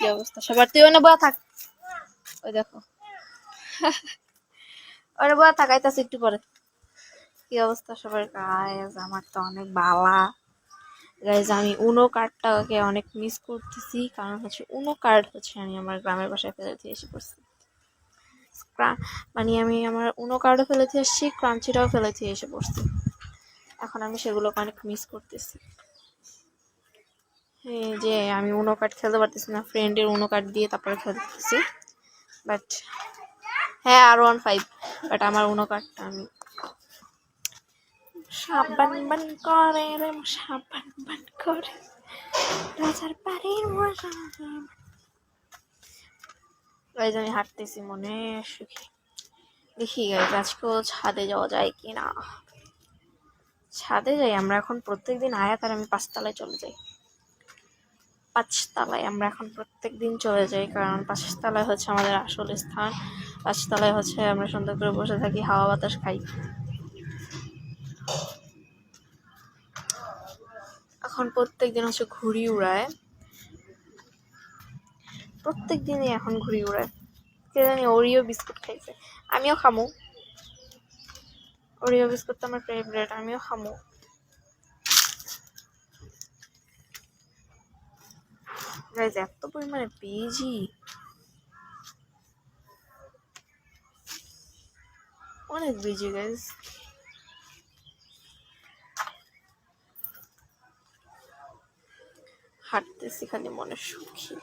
কি অবস্থা? সবার তুই ওখানে বয়া থাক। ওই দেখো। ওরা বয়া থাকাইতেছে একটু পরে। কি অবস্থা সবার? গাইজ আমার তো অনেক বালা। গাইজ আমি উনো কার্ডটাকে অনেক মিস করতেছি। কারণ হচ্ছে উনো কার্ড হচ্ছে আমি আমার গ্রামের বাসায় ফেলে দিয়ে এসে পড়ছি। মানে আমি আমার উনো কার্ডও ফেলে দিয়ে এসেছি ক্রাঞ্চিটাও ফেলে দিয়ে এসে পড়ছি। এখন আমি সেগুলোকে অনেক মিস করতেছি। এই যে আমি উনো কার্ড খেলতে পারতেছি না ফ্রেন্ডের উনো কার্ড দিয়ে তারপরে খেলতেছি। বাট হ্যাঁ আর ওয়ান ফাইভ বাট আমার উনো কার্ডটা আমি সাবান বান করে সাবান বান করে। রাজার বাড়ির গাইজ আমি হাঁটতেছি মনে সুখী। দেখি গাইজ আজকেও ছাদে যাওয়া যায় কি না ছাদে যাই, আমরা এখন প্রত্যেকদিন আয়াত আর আমি পাঁচতলায় চলে যাই। পাঁচতলায় আমরা এখন প্রত্যেক দিন চলে যাই, কারণ পাঁচতলায় হচ্ছে আমাদের আসল স্থান। পাঁচতলায় হচ্ছে আমরা সুন্দর করে বসে থাকি, হাওয়া বাতাস খাই। এখন প্রত্যেক দিন হচ্ছে ঘুড়ি উড়ায়। প্রত্যেক দিনই এখন ঘুড়ি উড়ায়। কে জানি, ওরিও বিস্কুট খাইছে। আমিও খামু। ওরিও বিস্কুট তো আমার ফেভারিট আমিও খামু। গাইজ এত পরিমাণে পেয়েছি অনেক বেজি গাইজ হাঁটতেছি খালি মনে সুখী।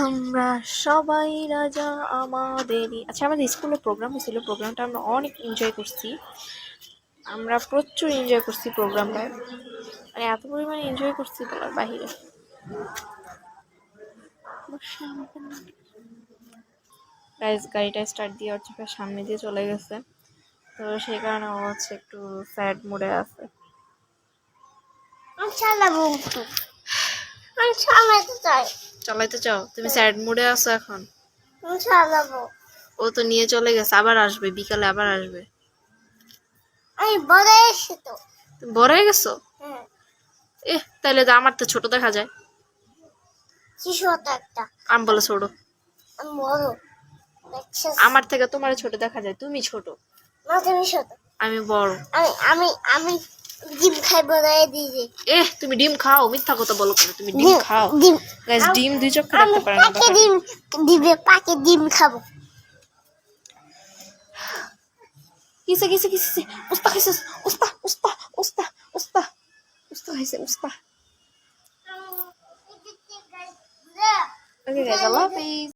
আমরা সবাই রাজা আমাদেরই। আচ্ছা আমাদের স্কুলে প্রোগ্রাম হয়েছিল। প্রোগ্রামটা আমরা অনেক এনজয় করছি। আমরা প্রচুর এনজয় করছি প্রোগ্রামটায় মানে এত পরিমাণে এনজয় করছি বলার বাহিরে। গাইজ গাড়িটা স্টার্ট দিয়ে হচ্ছে প্রায় সামনে দিয়ে চলে গেছে। তো সেই কারণে ও হচ্ছে একটু স্যাড মুডে আছে। চালাইতে চাও? তুমি স্যাড মুডে আছো এখন? ও তো নিয়ে চলে গেছে আবার আসবে বিকালে আবার আসবে। আমি বড় এসে তো। বড় হয়ে গেছো? হ্যাঁ। এ তাহলে তো আমার তো ছোট দেখা যায়। একটা? আমি বলে ছোট। আমার থেকে তোমার ছোট দেখা যায় তুমি ছোট। না তুমি ছোট। আমি বড়। আমি আমি আমি ডিম খাই বড় দিয়েছি এ তুমি ডিম খাও মিথ্যা কথা বলো কেন? তুমি ডিম খাও। ডিম। গাইস ডিম দুই চক্কর আমি রাখতে পারে না ডিম দিবে পাকে ডিম খাব। isso isso isso isso Usta, gisa. Usta, usta, usta, usta. Usta, gisa, usta. Okay, guys, I love you.